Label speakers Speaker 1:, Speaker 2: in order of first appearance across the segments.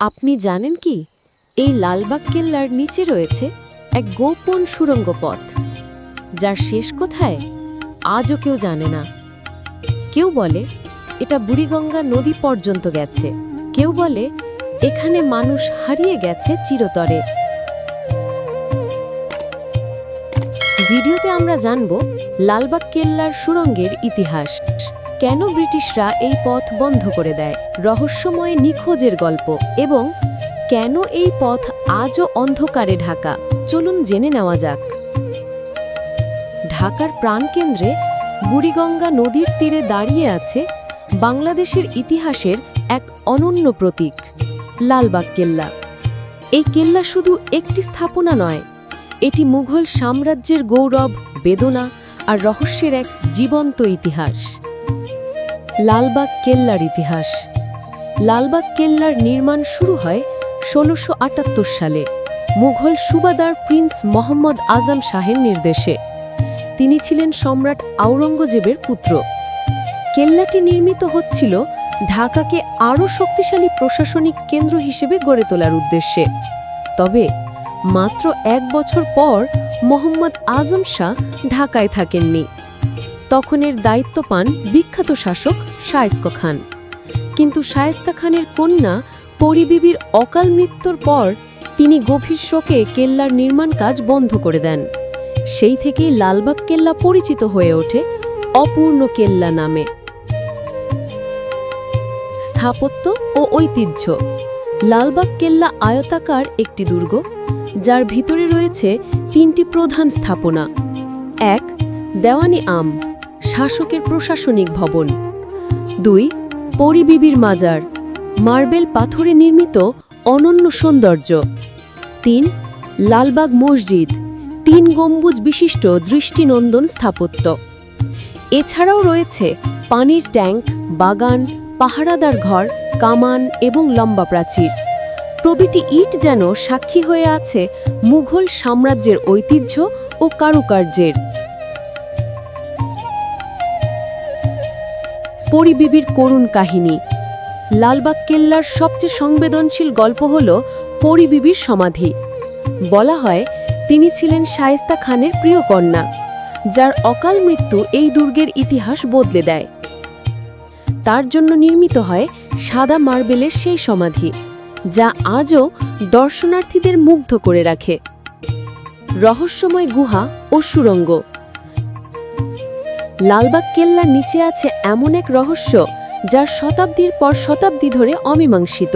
Speaker 1: আপনি জানেন কি? এই লালবাগ কেল্লার নিচে রয়েছে এক গোপন সুড়ঙ্গ পথ, যার শেষ কোথায় আজও কেউ জানে না। কেউ বলে, এটা বুড়িগঙ্গা নদী পর্যন্ত গেছে। কেউ বলে, এখানে মানুষ হারিয়ে গেছে চিরতরে। ভিডিওতে আমরা জানব, লালবাগ কেল্লার সুড়ঙ্গের ইতিহাস। কেন ব্রিটিশরা এই পথ বন্ধ করে দেয়? রহস্যময় নিখোঁজের গল্প এবং কেন এই পথ আজও অন্ধকারে ঢাকা? চলুন জেনে নেওয়া যাক। ঢাকার প্রাণকেন্দ্রে বুড়িগঙ্গা নদীর তীরে দাঁড়িয়ে আছে বাংলাদেশের ইতিহাসের এক অনন্য প্রতীক, লালবাগ কেল্লা। এই কেল্লা শুধু একটি স্থাপনা নয়, এটি মুঘল সাম্রাজ্যের গৌরব, বেদনা আর রহস্যের এক জীবন্ত ইতিহাস। লালবাগ কেল্লার ইতিহাস। লালবাগ কেল্লার নির্মাণ শুরু হয় ষোলোশো সালে। মুঘল সুবাদার প্রিন্স মোহাম্মদ আজম শাহের নির্দেশে। তিনি ছিলেন সম্রাট আওরঙ্গজেবের পুত্র। কেল্লাটি নির্মিত হচ্ছিল ঢাকাকে আরও শক্তিশালী প্রশাসনিক কেন্দ্র হিসেবে গড়ে তোলার উদ্দেশ্যে। তবে মাত্র এক বছর পর মোহাম্মদ আজম শাহ ঢাকায় থাকেননি। তখনের দায়িত্ব পান বিখ্যাত শাসক শায়েস্ক খান। কিন্তু শায়েস্তা খানের কন্যা পরিবিবির অকাল মৃত্যুর পর তিনি গভীর শোকে কেল্লার নির্মাণ কাজ বন্ধ করে দেন। সেই থেকেই লালবাগ কেল্লা পরিচিত হয়ে ওঠে অপূর্ণ কেল্লা নামে। স্থাপত্য ও ঐতিহ্য। লালবাগ কেল্লা আয়তাকার একটি দুর্গ, যার ভিতরে রয়েছে তিনটি প্রধান স্থাপনা। এক, দেওয়ানি আম। শাসকের প্রশাসনিক ভবন। দুই পরিবিবির মাজার। মার্বেল পাথরে নির্মিত অনন্য সৌন্দর্য। তিন, লালবাগ মসজিদ। তিন গম্বুজ বিশিষ্ট দৃষ্টিনন্দন স্থাপত্য। এছাড়াও রয়েছে পানির ট্যাঙ্ক, বাগান, পাহারাদার ঘর, কামান এবং লম্বা প্রাচীর। প্রভৃতি ইট যেন সাক্ষী হয়ে আছে মুঘল সাম্রাজ্যের ঐতিহ্য ও কারুকার্যের। পরিবিবির করুণ কাহিনী। লালবাগ কেল্লার সবচেয়ে সংবেদনশীল গল্প হল পরিবিবির সমাধি। বলা হয়, তিনি ছিলেন শায়েস্তা খানের প্রিয় কন্যা, যার অকাল মৃত্যু এই দুর্গের ইতিহাস বদলে দেয়। তার জন্য নির্মিত হয় সাদা মার্বেলের সেই সমাধি, যা আজও দর্শনার্থীদের মুগ্ধ করে রাখে। রহস্যময় গুহা ও সুড়ঙ্গ লালবাগ কেল্লার নিচে আছে এমন এক রহস্য যার শতাব্দীর পর শতাব্দী ধরে অমীমাংসিত।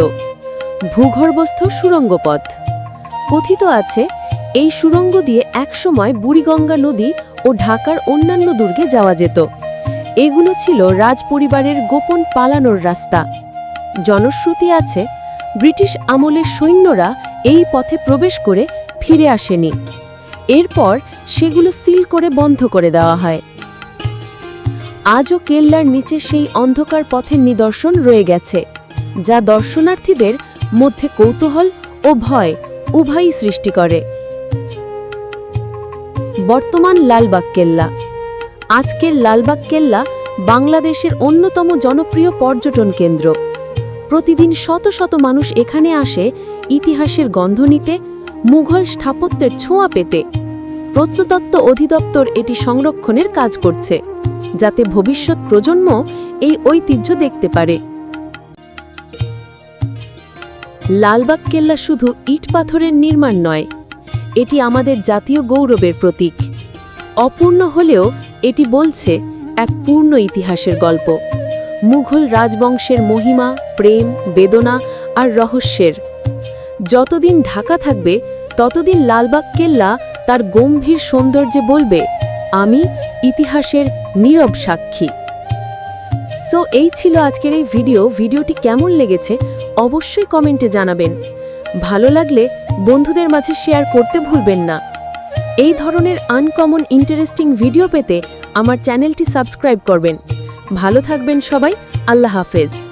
Speaker 1: ভূগর্ভস্থ সুড়ঙ্গ পথ কথিত আছে, এই সুড়ঙ্গ দিয়ে একসময় বুড়িগঙ্গা নদী ও ঢাকার অন্যান্য দুর্গে যাওয়া যেত। এগুলো ছিল রাজ পরিবারের গোপন পালানোর রাস্তা। জনশ্রুতি আছে, ব্রিটিশ আমলের সৈন্যরা এই পথে প্রবেশ করে ফিরে আসেনি। এরপর সেগুলো সিল করে বন্ধ করে দেওয়া হয়। আজও কেল্লার নিচে সেই অন্ধকার পথের নিদর্শন রয়ে গেছে, যা দর্শনার্থীদের মধ্যে কৌতূহল ও ভয় উভয়ই সৃষ্টি করে। বর্তমান লালবাগ কেল্লা। আজকের লালবাগ কেল্লা বাংলাদেশের অন্যতম জনপ্রিয় পর্যটন কেন্দ্র। প্রতিদিন শত শত মানুষ এখানে আসে ইতিহাসের গন্ধ নিতে, মুঘল স্থাপত্যের ছোঁয়া পেতে। প্রত্নতত্ত্ব অধিদপ্তর এটি সংরক্ষণের কাজ করছে, যাতে ভবিষ্যৎ প্রজন্ম এই ঐতিহ্য দেখতে পারে। লালবাগ কেল্লা শুধু ইট পাথরের নির্মাণ নয়, এটি আমাদের জাতীয় গৌরবের প্রতীক। অপূর্ণ হলেও এটি বলছে এক পূর্ণ ইতিহাসের গল্প। মুঘল রাজবংশের মহিমা, প্রেম, বেদনা আর রহস্যের। যতদিন ঢাকা থাকবে, ততদিন লালবাগ কেল্লা তার গম্ভীর সৌন্দর্যে বলবে, আমি ইতিহাসের নীরব সাক্ষী। সো এই ছিল আজকের এই ভিডিও ভিডিওটি কেমন লেগেছে অবশ্যই কমেন্টে জানাবেন। ভালো লাগলে বন্ধুদের মাঝে শেয়ার করতে ভুলবেন না। এই ধরনের আনকমন ইন্টারেস্টিং ভিডিও পেতে আমার চ্যানেলটি সাবস্ক্রাইব করবেন। ভালো থাকবেন সবাই। আল্লাহ হাফেজ।